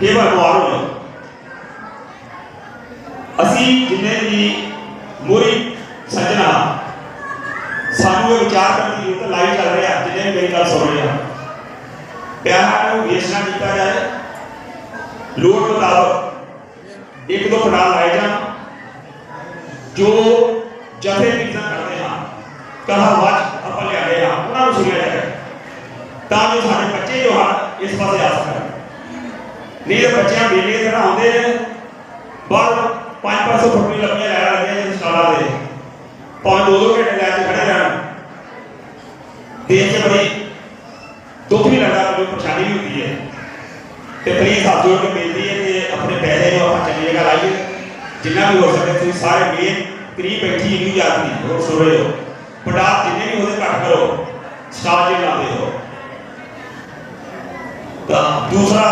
ਕੇਵਲ ਮੁਹਾਰ ਹੋ ਜਾਓ ਅਸੀਂ ਜਿੰਨੇ ਵੀ ਮੋਰੀ ਸੱਜਣਾ ਸਾਨੂੰ ਇਹ ਵਿਚਾਰ ਕਰਨ ਦੀ ਜ਼ਰੂਰਤ ਲਾਈਵ ਚੱਲ ਰਿਹਾ ਜਿੰਨੇ ਵੀ ਮੇਰੀ ਗੱਲ ਸੁਣ ਰਹੇ ਆ ਪਿਆਰ ਨੂੰ ਵੇਚ ਨਾ ਕੀਤਾ ਜਾਏ ਲੋੜ ਮੁਤਾਬਕ ਇੱਕ ਦੋ ਪੜਾਅ ਲਾਏ ਜਾਣ ਜੋ ਜਥੇ ਕੀਰਤਨ ਕਰਦੇ ਹਾਂ ਕਹਾ ਵਾਚ ਆਪਾਂ ਲਿਆਦੇ ਹਾਂ ਉਹਨਾਂ ਨੂੰ ਸੁਣਿਆ ਜਾਏ ਤਾਂ ਜੋ ਸਾਡੇ ਬੱਚੇ ਜੋ ਹਨ ਇਸ ਪਾਸੇ ਆ ਸਕਣ ਨਹੀਂ ਤਾਂ ਬੱਚਿਆਂ ਮੇਲੇ ਤਰ੍ਹਾਂ ਆਉਂਦੇ ਨੇ ਬਾਹਰ 5-500 ਫੁੱਟ ਦੀ ਲੰਮੀਆਂ ਲੈ ਲੱਗੀਆਂ ਜਿਸ ਸਟਾਲਾਂ ਦੇ। ਭਾਵੇਂ ਦੋ ਦੋ ਘੰਟੇ ਲੈ ਕੇ ਖੜੇ ਰਹਿਣ। ਦੇਖ ਕੇ ਬੜੀ ਦੁੱਖ ਵੀ ਲੱਗਦਾ ਕੋਈ ਪਰੇਸ਼ਾਨੀ ਵੀ ਹੁੰਦੀ ਹੈ। ਤੇ ਪਲੀਜ਼ ਹੱਥ ਜੋੜ ਕੇ ਬੇਨਤੀ ਹੈ ਕਿ ਆਪਣੇ ਪੈਸੇ ਨੂੰ ਆਪਾਂ ਚੰਗੀ ਜਗ੍ਹਾ ਲਾਈਏ। ਜਿੰਨਾ ਵੀ ਹੋ ਸਕੇ ਤੁਸੀਂ ਸਾਰੇ ਮੇਨ ਕਰੀਬ ਬੈਠੀ ਇੰਨੀ ਜਾਤੀ ਹੋਰ ਸੁਣ ਰਹੇ ਹੋ। ਪਟਾਕ ਜਿੰਨੇ ਵੀ ਉਹਦੇ ਘੱਟ ਕਰੋ ਸਟਾਰ ਜੇ ਲਾਦੇ ਹੋ ਤਾਂ ਦੂਸਰਾ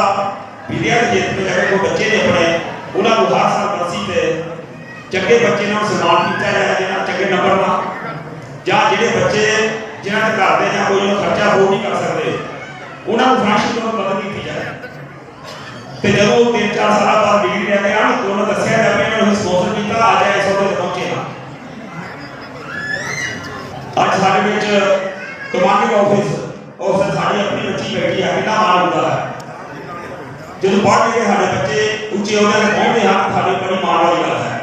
ਵਿਦਿਆ ਦੇ ਜੇਤ ਵਿੱਚ ਜਿਹੜੇ ਕੋਈ ਬੱਚੇ ਨੇ ਆਪਣੇ, ਉਹਨਾਂ ਨੂੰ ਹਰ ਸਾਲ ਬਰਸੀ ਤੇ ਚੰਗੇ ਬੱਚੇ ਨਾਲ ਸਨਮਾਨ ਕੀਤਾ ਜਾਏ ਜਿਹਨਾਂ ਚੰਗੇ ਨੰਬਰ ਨਾਲ। ਜਾਂ ਜਿਹੜੇ ਬੱਚੇ ਜਿਨ੍ਹਾਂ ਦੇ ਘਰ ਦੇ ਜਾਂ ਕੋਈ ਉਹ ਖਰਚਾ ਹੋ ਨਹੀਂ ਕਰ ਸਕਦੇ, ਉਹਨਾਂ ਨੂੰ ਫਾਈਨੈਂਸ਼ੀਅਲ ਤੌਰ ਮਦਦ ਕੀਤੀ ਜਾਏ ਤੇ ਜਦੋਂ ਤਿੰਨ ਚਾਰ ਸਾਲਾਂ ਬਾਅਦ ਡਿਗਰੀ ਲੈ ਕੇ ਆਣ ਤਾਂ ਉਹਨਾਂ ਦੱਸਿਆ ਜਾਵੇ ਇਹਨਾਂ ਨੂੰ ਸਪਾਂਸਰ ਕੀਤਾ, ਆ ਜਾਏ ਸੌਦੇ ਤੇ ਪਹੁੰਚੇ ਹਾਂ। ਅੱਜ ਸਾਡੇ ਵਿੱਚ ਕਮਾਂਡਿੰਗ ਆਫਿਸ ਆਫਿਸਰ ਸਾਡੀ ਆਪਣੀ ਬੱਚੀ ਬੈਠੀ ਆ, ਕਿੰਨਾ ਮਾਣ ਹੁੰਦਾ ਹੈ। ਜਦੋਂ ਪੜ੍ਹ ਕੇ ਸਾਡੇ ਬੱਚੇ ਉੱਚੇ ਅਹੁਦੇ ਤੇ ਪਹੁੰਚਦੇ ਹਨ ਸਾਡੀ ਬੜੀ ਮਾਣ ਵਾਲੀ ਗੱਲ ਹੈ।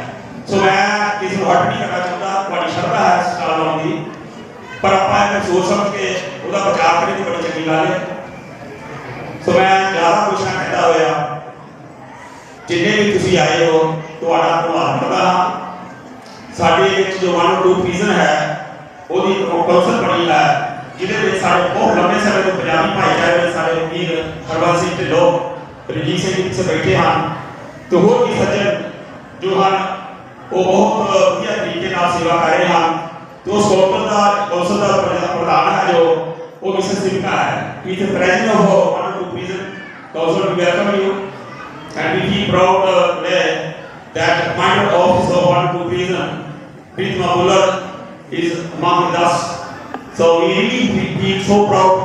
ਸੋ ਮੈਂ ਕਿਸੇ ਨੂੰ ਹੱਟ ਨਹੀਂ ਕਰਨਾ ਚਾਹੁੰਦਾ, ਤੁਹਾਡੀ ਸ਼ਰਧਾ ਹੈ ਸਟਾਲ ਦੀ। ਪਰ ਆਪਾਂ ਇਹ ਸੋਚ ਸਮਝ ਕੇ ਉਹਦਾ ਬਚਾਅ ਕਰੀਏ ਬੜੀ ਚੰਗੀ ਗੱਲ ਹੈ। ਸੋ ਮੈਂ ਜ਼ਿਆਦਾ ਕੁਛ ਨਾ ਕਹਿੰਦਾ ਹੋਇਆ। ਜਿੰਨੇ ਵੀ ਤੁਸੀਂ ਆਏ ਹੋ, ਤੁਹਾਡਾ ਧੰਨਵਾਦ ਕਰਦਾ ਸਾਡੇ ਵਿੱਚ ਜੋ ਵਨ ਟੂ ਰੀਜ਼ਨ ਹੈ, ਉਹਦੀ ਕੌਂਸਲ ਬਣੀ ਹੈ, ਜਿਹਦੇ ਵਿੱਚ ਸਾਡੇ ਬਹੁਤ ਲੰਬੇ ਸਮੇਂ ਤੋਂ ਪੰਜਾਬੀ ਭਾਈਚਾਰੇ ਦੇ ਸਾਡੇ ਵੀਰ ਹਰਵੰਸ ਸਿੰਘ ਢਿੱਲੋਂ ਰਣਜੀਤ ਸਿੰਘ ਜੀ ਪਿੱਛੇ ਬੈਠੇ ਹਨ ਤੇ ਹੋਰ ਵੀ ਸੱਜਣ ਜੋ ਹਨ ਉਹ ਬਹੁਤ ਵਧੀਆ ਤਰੀਕੇ ਨਾਲ ਸੇਵਾ ਕਰ ਰਹੇ ਹਨ ਤੇ ਉਸ ਕੌਂਸਲ ਦਾ ਕੌਂਸਲ ਦਾ ਪ੍ਰਧਾ- ਪ੍ਰਧਾਨ ਹੈ ਜੋ ਉਹ ਮਿਸਟਰ ਸਿਮਕਾ ਹੈ he is president of one two region council we welcome you and we feel proud uh, today that commander officer of one two prison, Pritma Muller, is among us. So we really fe- feel so proud